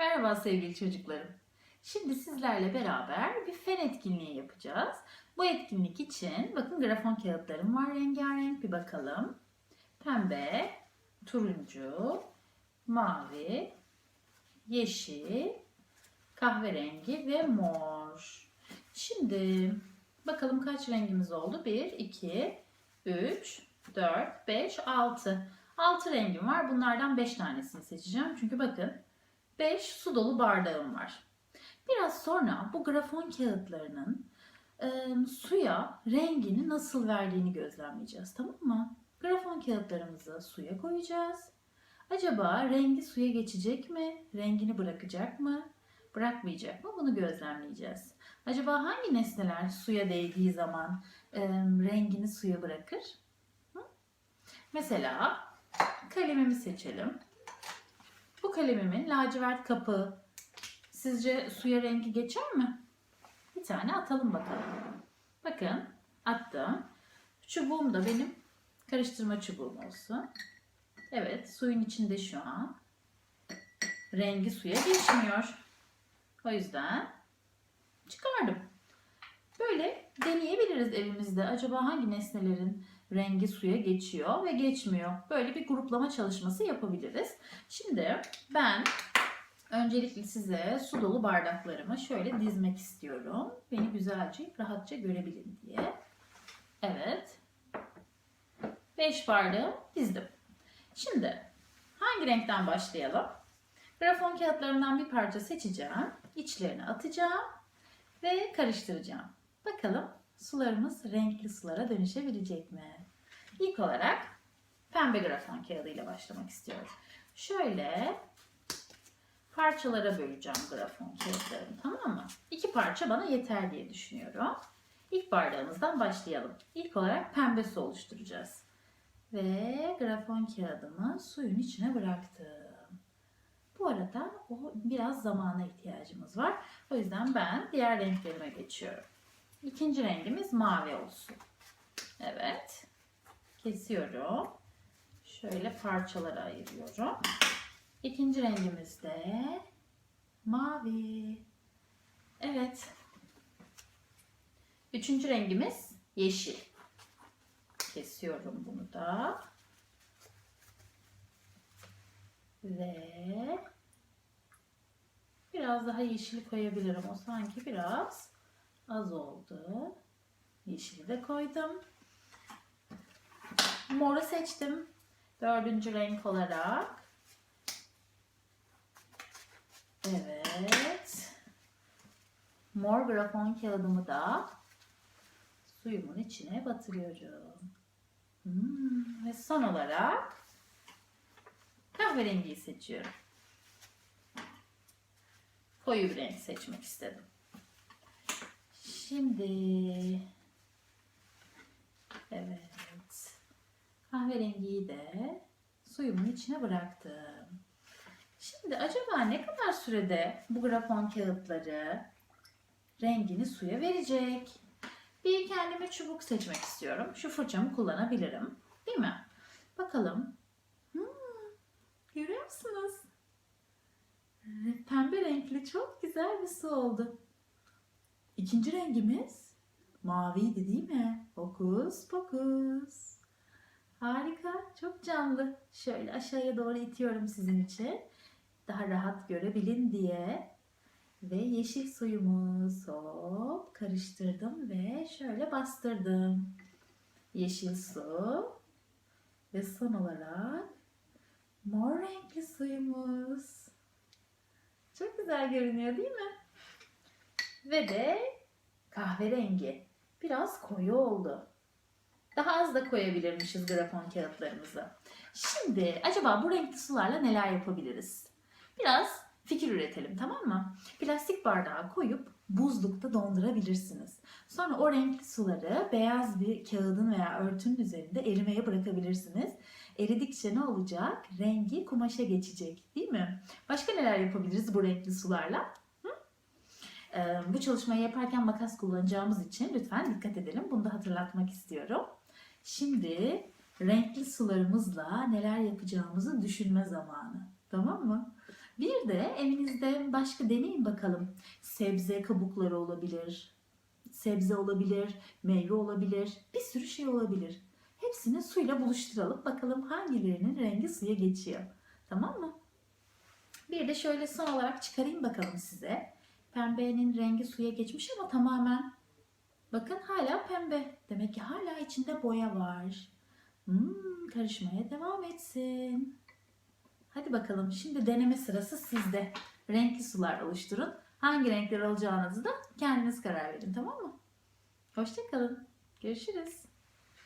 Merhaba sevgili çocuklarım. Şimdi sizlerle beraber bir fen etkinliği yapacağız. Bu etkinlik için bakın grafon kağıtlarım var rengarenk bir bakalım. Pembe, turuncu, mavi, yeşil, kahverengi ve mor. Şimdi bakalım kaç rengimiz oldu? 1, 2, 3, 4, 5, 6. 6 rengim var. Bunlardan 5 tanesini seçeceğim. Çünkü bakın 5 su dolu bardağım var. Biraz sonra bu grafon kağıtlarının e, suya rengini nasıl verdiğini gözlemleyeceğiz tamam mı? Grafon kağıtlarımızı suya koyacağız. Acaba rengi suya geçecek mi? Rengini bırakacak mı? Bırakmayacak mı? Bunu gözlemleyeceğiz. Acaba hangi nesneler suya değdiği zaman e, rengini suya bırakır? Hı? Mesela kalemimi seçelim. Bu kalemimin lacivert kapağı sizce suya rengi geçer mi? Bir tane atalım bakalım. Bakın attım. Çubuğum da benim karıştırma çubuğum olsun. Evet suyun içinde şu an. Rengi suya geçmiyor. O yüzden çıkardım. Böyle deneyebiliriz evimizde. Acaba hangi nesnelerin rengi suya geçiyor ve geçmiyor? Böyle bir gruplama çalışması yapabiliriz. Şimdi ben öncelikle size su dolu bardaklarımı şöyle dizmek istiyorum. Beni güzelce, rahatça görebilin diye. Evet. 5 bardağı dizdim. Şimdi hangi renkten başlayalım? Grafon kağıtlarından bir parça seçeceğim. İçlerine atacağım ve karıştıracağım. Bakalım sularımız renkli sulara dönüşebilecek mi? İlk olarak pembe grafon kağıdıyla başlamak istiyorum. Şöyle parçalara böleceğim grafon kağıtlarını tamam mı? İki parça bana yeter diye düşünüyorum. İlk bardağımızdan başlayalım. İlk olarak pembe su oluşturacağız. Ve grafon kağıdımı suyun içine bıraktım. Bu arada o biraz zamana ihtiyacımız var. O yüzden ben diğer renklerime geçiyorum. İkinci rengimiz mavi olsun. Evet. Kesiyorum. Şöyle parçalara ayırıyorum. İkinci rengimiz de mavi. Evet. Üçüncü rengimiz yeşil. Kesiyorum bunu da. Ve biraz daha yeşil koyabilirim. O sanki biraz az oldu. Yeşili de koydum. Moru seçtim. Dördüncü renk olarak. Evet. Mor grafon kağıdımı da suyumun içine batırıyorum. Hmm, Ve son olarak kahverengiyi seçiyorum. Koyu bir renk seçmek istedim. Şimdi evet kahverengiyi de suyumun içine bıraktım. Şimdi acaba ne kadar sürede bu grafon kağıtları rengini suya verecek? Bir kendime çubuk seçmek istiyorum. Şu fırçamı kullanabilirim. Değil mi? Bakalım. Hmm, görüyor musunuz? Pembe renkli çok güzel bir su oldu. İkinci rengimiz maviydi değil mi? Fokus fokus. Harika, çok canlı. Şöyle aşağıya doğru itiyorum sizin için. Daha rahat görebilin diye. Ve yeşil suyumuz hop karıştırdım ve şöyle bastırdım. Yeşil su ve son olarak mor renkli suyumuz. Çok güzel görünüyor değil mi? Ve de kahverengi. Biraz koyu oldu. Daha az da koyabilirmişiz grafon kağıtlarımızı. Şimdi acaba bu renkli sularla neler yapabiliriz? Biraz fikir üretelim tamam mı? Plastik bardağa koyup buzlukta dondurabilirsiniz. Sonra o renkli suları beyaz bir kağıdın veya örtünün üzerinde erimeye bırakabilirsiniz. Eridikçe ne olacak? Rengi kumaşa geçecek değil mi? Başka neler yapabiliriz bu renkli sularla? Bu çalışmayı yaparken makas kullanacağımız için lütfen dikkat edelim. Bunu da hatırlatmak istiyorum. Şimdi renkli sularımızla neler yapacağımızı düşünme zamanı. Tamam mı? Bir de evinizde başka deneyin bakalım. Sebze kabukları olabilir. Sebze olabilir, meyve olabilir, bir sürü şey olabilir. Hepsini suyla buluşturalım. Bakalım hangilerinin rengi suya geçiyor. Tamam mı? Bir de şöyle son olarak çıkarayım bakalım size. Pembenin rengi suya geçmiş ama tamamen bakın hala pembe. Demek ki hala içinde boya var. Hmm, karışmaya devam etsin. Hadi bakalım şimdi deneme sırası sizde. Renkli sular oluşturun. Hangi renkler alacağınızı da kendiniz karar verin tamam mı? Hoşçakalın. Görüşürüz.